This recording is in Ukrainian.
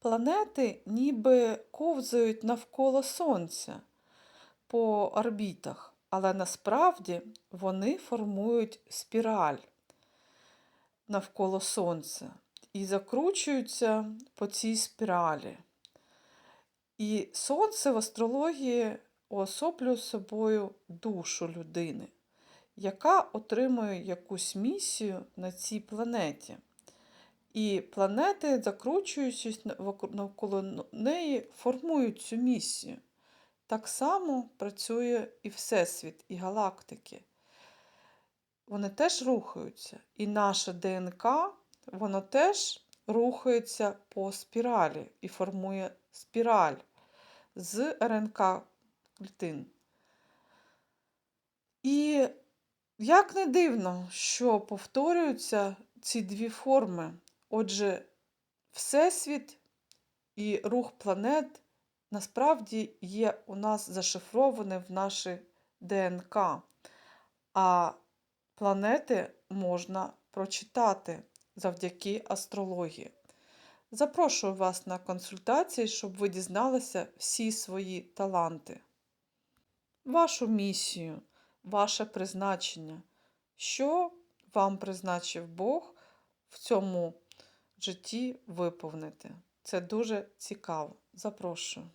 Планети ніби ковзають навколо Сонця по орбітах, але насправді вони формують спіраль навколо Сонця і закручуються по цій спіралі. І Сонце в астрології уособлює собою душу людини, яка отримує якусь місію на цій планеті. І планети, закручуючись навколо неї, формують цю місію. Так само працює і Всесвіт, і галактики. Вони теж рухаються. І наше ДНК, воно теж рухається по спіралі і формує спіраль з РНК клітин. І як не дивно, що повторюються ці дві форми. Отже, Всесвіт і рух планет насправді є у нас зашифроване в нашій ДНК, а планети можна прочитати завдяки астрології. Запрошую вас на консультації, щоб ви дізналися всі свої таланти, вашу місію, ваше призначення, що вам призначив Бог в цьому житті виповнити. Це дуже цікаво. Запрошую.